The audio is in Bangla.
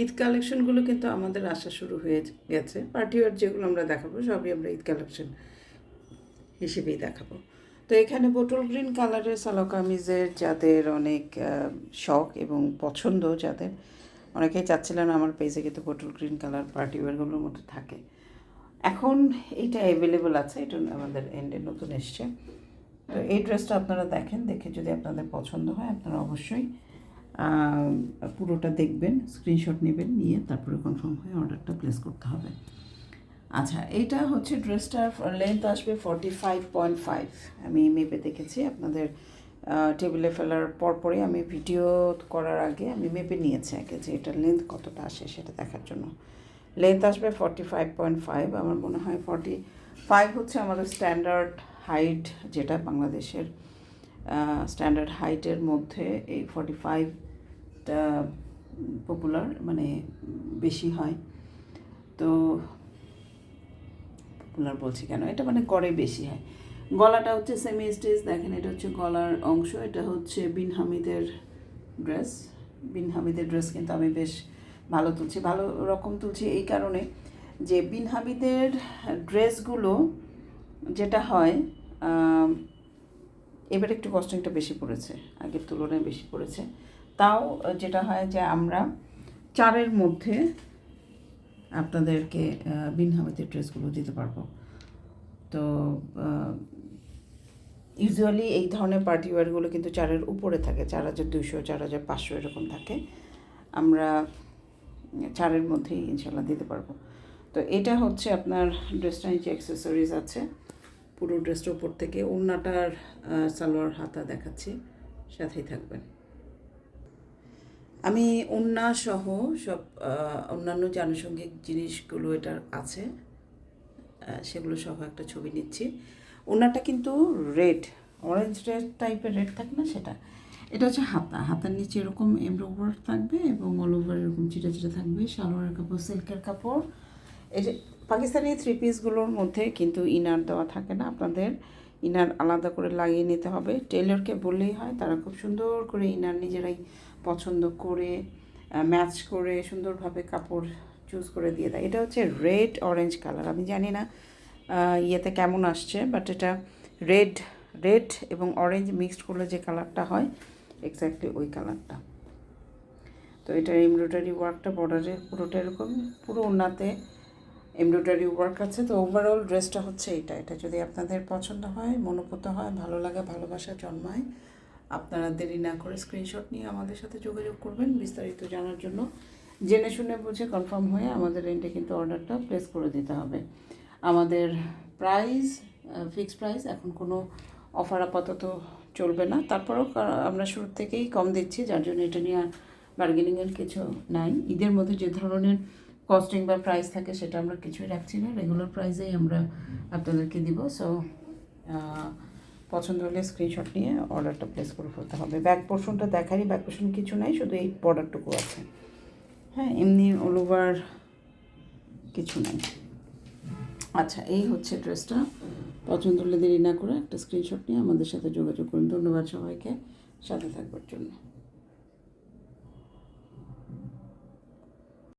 ঈদ কালেকশনগুলো কিন্তু আমাদের আসা শুরু হয়ে গেছে। পার্টিওয়ার যেগুলো আমরা দেখাবো, সবই আমরা ঈদ কালেকশন হিসেবেই দেখাবো। তো এখানে বোটল গ্রিন কালারের সালো কামিজের যাদের অনেক শখ এবং পছন্দ, যাদের অনেকেই চাচ্ছিলেন আমার পেজে কিন্তু বোটল গ্রিন কালার পার্টি ওয়ারগুলোর মধ্যে থাকে। এখন এইটা অ্যাভেলেবল আছে, এটা আমাদের এন্ডে নতুন এসছে। তো এই ড্রেসটা আপনারা দেখেন, দেখে যদি আপনাদের পছন্দ হয়, আপনারা অবশ্যই পুরোটা দেখবেন স্ক্রিনশট নেবেন, নিয়ে তারপরে কনফার্ম হয়ে অর্ডারটা প্লেস করতে হবে। আচ্ছা এইটা হচ্ছে ড্রেসটার লেন্থ আসবে ফর্টি ফাইভ পয়েন্ট ফাইভ আমি মেপে দেখেছি, আপনাদের টেবিলে ফেলার পরপরই আমি ভিডিও করার আগে আমি মেপে নিয়েছি আগে যে এটার লেন্থ কতটা আসে সেটা দেখার জন্য। লেন্থ আসবে ফর্টি ফাইভ পয়েন্ট ফাইভ আমার মনে হয় ফর্টি ফাইভ হচ্ছে আমাদের স্ট্যান্ডার্ড হাইট যেটা বাংলাদেশের। স্ট্যান্ডার্ড হাইটের মধ্যে এই ফর্টি ফাইভটা পপুলার মানে বেশি হয়। তো পপুলার বলছি কেন? এটা মানে করে বেশি হয়। গলাটা হচ্ছে সেমি স্টেজ দেখেন এটা হচ্ছে গলার অংশ, এটা হচ্ছে বিন হামিদের ড্রেস বিন হামিদের ড্রেস কিন্তু আমি বেশ ভালো তুলছি, ভালো রকম তুলছি এই কারণে যে বিন হামিদের ড্রেসগুলো যেটা হয় এবার একটু কস্টিংটা বেশি পড়েছে, আগের তুলনায় বেশি পড়েছে। তাও যেটা হয় যে আমরা চারের মধ্যে আপনাদেরকে বিন হামিদের ড্রেসগুলো দিতে পারব। তো ইউজুয়ালি এই ধরনের পার্টি ওয়ারগুলো কিন্তু চারের উপরে থাকে, চার হাজার দুশো চার হাজার পাঁচশো এরকম থাকে। আমরা চারের মধ্যেই ইনশাল্লাহ দিতে পারব। তো এটা হচ্ছে আপনার ড্রেসটা নিচে অ্যাক্সেসরিজ আছে। পুরো ড্রেসটার উপর থেকে ওড়নাটার সালোয়ার হাতা দেখাচ্ছি। সাথেই থাকবেন। আমি ওড়না সহ সব অন্যান্য যে আনুষঙ্গিক জিনিসগুলো এটার আছে। সেগুলো সহ একটা ছবি নিচ্ছি। ওড়নাটা কিন্তু রেড অরেঞ্জ রেড টাইপের রেড থাকে না সেটা? এটা হচ্ছে হাতা। হাতার নিচে এরকম এমব্রোভার থাকবে এবং অল ওভার এরকম চিটা চিটা থাকবে। সালোয়ারের কাপড় সিল্কের কাপড় পাকিস্তানি থ্রি পিসগুলোর মধ্যে কিন্তু ইনার দেওয়া থাকে না। আপনাদের ইনার আলাদা করে লাগিয়ে নিতে হবে। টেলরকে বললেই হয়, তারা খুব সুন্দর করে ইনার নিজেরাই পছন্দ করে ম্যাচ করে, সুন্দরভাবে কাপড় চুজ করে দিয়ে দেয়। এটা হচ্ছে রেড অরেঞ্জ কালার আমি জানি না ইয়েতে কেমন আসছে বাট এটা রেড রেড এবং অরেঞ্জ মিক্সড করলে যে কালারটা হয় এক্স্যাক্টলি ওই কালারটা তো এটার এমব্রয়ডারি ওয়ার্কটা বর্ডারে পুরোটা এরকম, পুরো ওনাতে এমব্রয়ডারি ওয়ার্ক আছে, তো ওভারঅল ড্রেসটা হচ্ছে এটা। এটা যদি আপনাদের পছন্দ হয়, মনোপত হয়, ভালো লাগে, ভালোবাসা জন্মায়, আপনারা দেরি না করে স্ক্রিনশট নিয়ে আমাদের সাথে যোগাযোগ করবেন। বিস্তারিত জানার জন্য জেনে শুনে বুঝে কনফার্ম হয়ে আমাদের রেন্টে কিন্তু অর্ডারটা প্লেস করে দিতে হবে। আমাদের প্রাইস ফিক্সড প্রাইস এখন কোনো অফার আপাতত চলবে না। তারপরেও আমরা শুরু থেকেই কম দিচ্ছি, যার জন্য এটা নিয়ে আর বার্গেনিংয়ের কিছু নাই। ঈদের মধ্যে যে ধরনের কস্টিং বা প্রাইস থাকে সেটা আমরা কিছুই রাখছি না। রেগুলার প্রাইসেই আমরা আপনাদেরকে দিব। সো পছন্দ হলে স্ক্রিনশট নিয়ে অর্ডারটা প্লেস করে ফেলতে হবে। ব্যাক পোর্শনটা দেখারই ব্যাক পোর্শন কিছু নাই, শুধু এই বর্ডারটুকু আছে। হ্যাঁ এমনি অল ওভার কিছু নাই। আচ্ছা এই হচ্ছে ড্রেসটা পছন্দ হলে দেরি না করে একটা স্ক্রিনশট নিয়ে আমাদের সাথে যোগাযোগ করুন। ধন্যবাদ সবাইকে। সাথে থাকবার জন্য।